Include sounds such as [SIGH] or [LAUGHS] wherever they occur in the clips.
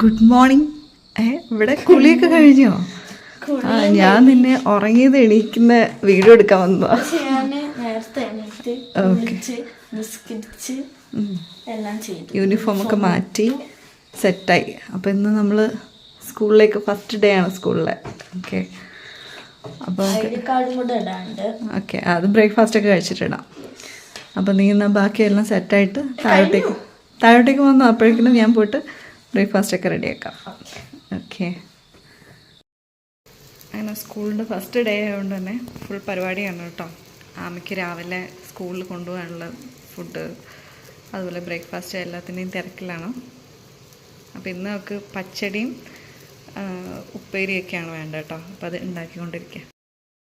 Good morning. ഏ ഇവിടെ കുളിയൊക്കെ കഴിഞ്ഞോ? ആ ഞാൻ നിന്നെ ഉറങ്ങിയത് എണീക്കുന്ന വീഡിയോ എടുക്കാൻ വന്നതാ. യൂണിഫോം ഒക്കെ മാറ്റി സെറ്റായി. അപ്പോൾ ഇന്ന് നമ്മൾ സ്കൂളിലേക്ക് ഫസ്റ്റ് ഡേ ആണ് സ്കൂളിലെ. ഓക്കെ. അപ്പോൾ ഓക്കെ. അത് ബ്രേക്ക്ഫാസ്റ്റ് ഒക്കെ കഴിച്ചിട്ടിടാം അപ്പോൾ നീ എന്നാൽ ബാക്കിയെല്ലാം സെറ്റായിട്ട് താഴോട്ടേക്ക് താഴോട്ടേക്ക് വന്നു? അപ്പോഴേക്കും ഞാൻ പോയിട്ട് ബ്രേക്ക്ഫാസ്റ്റ് ഒക്കെ റെഡിയാക്കാം ഓക്കെ അങ്ങനെ സ്കൂളിന്റെ ഫസ്റ്റ് ഡേ ആയതുകൊണ്ട് തന്നെ ഫുൾ പരിപാടിയാണ് കേട്ടോ. ആമയ്ക്ക് രാവിലെ സ്കൂളിൽ കൊണ്ടുപോകാനുള്ള ഫുഡ് അതുപോലെ ബ്രേക്ക്ഫാസ്റ്റ് എല്ലാത്തിന്റെയും തിരക്കിലാണ്. അപ്പോൾ ഇന്ന് നമുക്ക് പച്ചടിയും ഉപ്പേരിയൊക്കെയാണ് വേണ്ടത് കേട്ടോ. അപ്പോൾ അത് ഉണ്ടാക്കിക്കൊണ്ടിരിക്കുക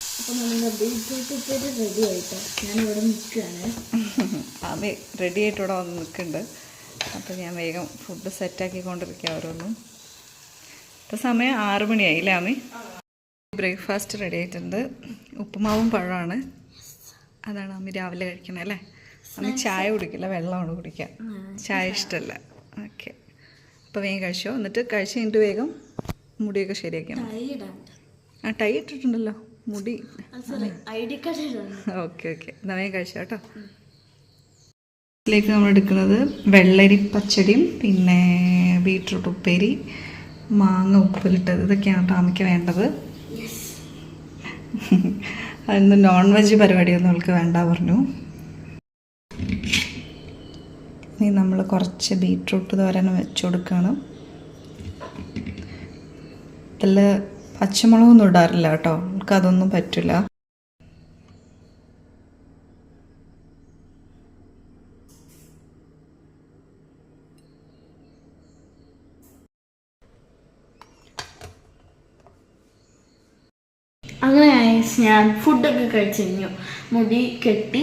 അപ്പൊ നമ്മുടെ ബീറ്റ്റൂട്ട് ഉപ്പേരി റെഡി ആയിട്ടോ ഞാൻ ഇവിടെ നിൽക്കുകയാണ്. [LAUGHS] ആമി റെഡി ആയിട്ട് ഇവിടെ വന്ന് നിൽക്കുന്നുണ്ട്. അപ്പോൾ ഞാൻ വേഗം ഫുഡ് സെറ്റാക്കിക്കൊണ്ടിരിക്കുക ഓരോന്നും. ഇപ്പോൾ സമയം ആറ് മണിയായി അല്ലേ അമ്മ? ബ്രേക്ക്ഫാസ്റ്റ് റെഡി ആയിട്ടുണ്ട്. ഉപ്പുമാവും പഴമാണ്. അതാണ് അമ്മ രാവിലെ കഴിക്കണം അല്ലേ അമ്മ ചായ കുടിക്കില്ല വെള്ളമാണ് കുടിക്കുക ചായ ഇഷ്ടമല്ല ഓക്കെ. അപ്പോൾ വേഗം കഴിച്ചോ. എന്നിട്ട് കഴിച്ച് കഴിഞ്ഞിട്ട് വേഗം മുടിയൊക്കെ ശരിയാക്കണം ആ ടൈ ഇട്ടിട്ടുണ്ടല്ലോ. മുടി. Okay okay. എന്നാൽ വേഗം കഴിച്ചോ കേട്ടോ. ഇതിലേക്ക് നമ്മൾ എടുക്കുന്നത് വെള്ളരി പച്ചടിയും പിന്നെ ബീട്രൂട്ട് ഉപ്പേരി മാങ്ങ ഉപ്പിലിട്ടത്. ഇതൊക്കെയാണ് ടാമിക്ക് വേണ്ടത്. അതിന് നോൺ വെജ് പരിപാടിയൊന്നും അവൾക്ക് വേണ്ട പറഞ്ഞു. ഇനി നമ്മൾ കുറച്ച് ബീട്രൂട്ട് തോരൻ വെച്ച് കൊടുക്കുകയാണ് ഇതിൽ പച്ചമുളകൊന്നും ഇടാറില്ല കേട്ടോ. അവൾക്ക് അതൊന്നും പറ്റില്ല. അങ്ങനെ ഞാൻ ഫുഡൊക്കെ കഴിച്ചു മുടി കെട്ടി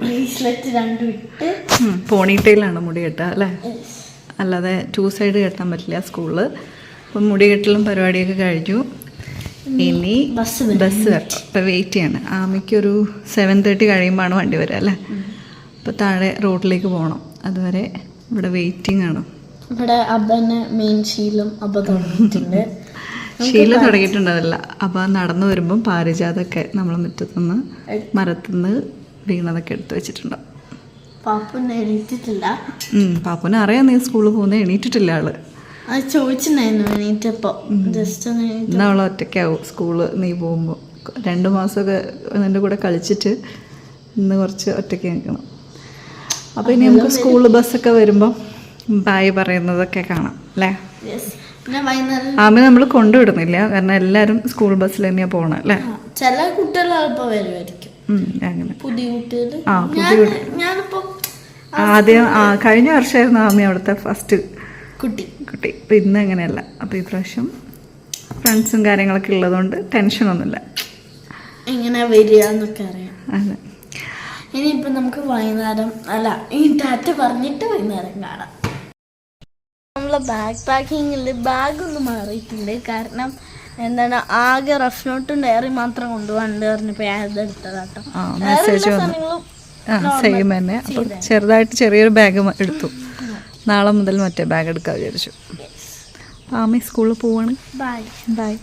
ബ്രേസ്ലെറ്റ് രണ്ടും ഇട്ട്. പോണിട്ടയിലാണ് മുടി കെട്ടുക അല്ലേ? അല്ലാതെ ടു സൈഡ് കെട്ടാൻ പറ്റില്ല സ്കൂളിൽ അപ്പം മുടി കെട്ടലും പരിപാടിയൊക്കെ കഴിഞ്ഞു. ഇനി ബസ് ബസ് വരണം. ഇപ്പം വെയിറ്റ് ചെയ്യാണ്. ആമയ്ക്കൊരു സെവൻ തേർട്ടി കഴിയുമ്പോഴാണ് വണ്ടി വരിക അല്ലേ? അപ്പോൾ താഴെ റോഡിലേക്ക് പോകണം. അതുവരെ ഇവിടെ വെയിറ്റിംഗ് ആണ്. ഇവിടെ അബ്ബന്നെ മെയിൻ ശീലം അബ്ബ തുടങ്ങിയിട്ടുണ്ട്. [LAUGHS] ശീല തുടങ്ങിയിട്ടുണ്ടതല്ല അപ്പൊ നടന്നു വരുമ്പം പാരിജാതൊക്കെ നമ്മൾ മുറ്റത്തുനിന്ന് മരത്തുനിന്ന് വീണതൊക്കെ എടുത്തു വെച്ചിട്ടുണ്ട്. പാപ്പൊന്നും എണീറ്റിട്ടില്ല. പാപ്പുനെ അറിയാം നീ സ്കൂളിൽ പോകുന്ന എണീറ്റിട്ടില്ല ആൾ. അത് ചോദിച്ചിട്ടുണ്ടായിരുന്നു എണീറ്റപ്പോ. ജസ്റ്റ് ഒന്ന് എണീറ്റ് ഇന്ന് അവൾ ഒറ്റയ്ക്കാവും സ്കൂൾ നീ പോകുമ്പോൾ രണ്ട് മാസമൊക്കെ നിന്റെ കൂടെ കളിച്ചിട്ട് ഇന്ന് കുറച്ച് ഒറ്റയ്ക്ക് നിൽക്കണം. അപ്പോൾ ഇനി നമുക്ക് സ്കൂൾ ബസ്സൊക്കെ വരുമ്പം ബായ് പറയുന്നതൊക്കെ കാണാം അല്ലേ? ആമി നമ്മൾ കൊണ്ടുവിടുന്നില്ല. കാരണം എല്ലാരും സ്കൂൾ ബസ്സിൽ തന്നെയാ പോണേ അല്ലേ? ചില കുട്ടികൾ വരുമായിരിക്കും അങ്ങനെ. പുതിയ കുട്ടികൾ ആ, പുതിയ ഞാൻ ഞാനിപ്പോ ആദ്യം ആ കഴിഞ്ഞ വർഷമായിരുന്നു ആമി അവിടുത്തെ ഫസ്റ്റ് കുട്ടി. കുട്ടി. അപ്പം ഇന്ന് അങ്ങനെയല്ല. അപ്പോൾ ഈ പ്രാവശ്യം ഫ്രണ്ട്സും കാര്യങ്ങളൊക്കെ ഉള്ളതുകൊണ്ട് ടെൻഷനൊന്നുമില്ല എങ്ങനെ വരിക എന്നൊക്കെ അറിയാം. അതെ. ഇനിയിപ്പോ നമുക്ക് വൈകുന്നേരം അല്ല ഈ ടാറ്റ പറഞ്ഞിട്ട് വൈകുന്നേരം കാണാം. നമ്മളെ ബാക്ക് പാക്കിങ്ങിൽ ബാഗ് ഒന്ന് മാറിയിട്ടുണ്ട്. കാരണം എന്താണ് ആകെ റഫ് നോട്ടും ഡയറി മാത്രം കൊണ്ടുപോകാണ്ട് പറഞ്ഞപ്പോൾ ഞാൻ ആ സെയിം തന്നെ. അപ്പം ചെറുതായിട്ട് ചെറിയൊരു ബാഗ് എടുത്തു. നാളെ മുതൽ മറ്റേ ബാഗ് എടുക്കാൻ വിചാരിച്ചു. ആമി സ്കൂളിൽ പോവാണ്. Bye bye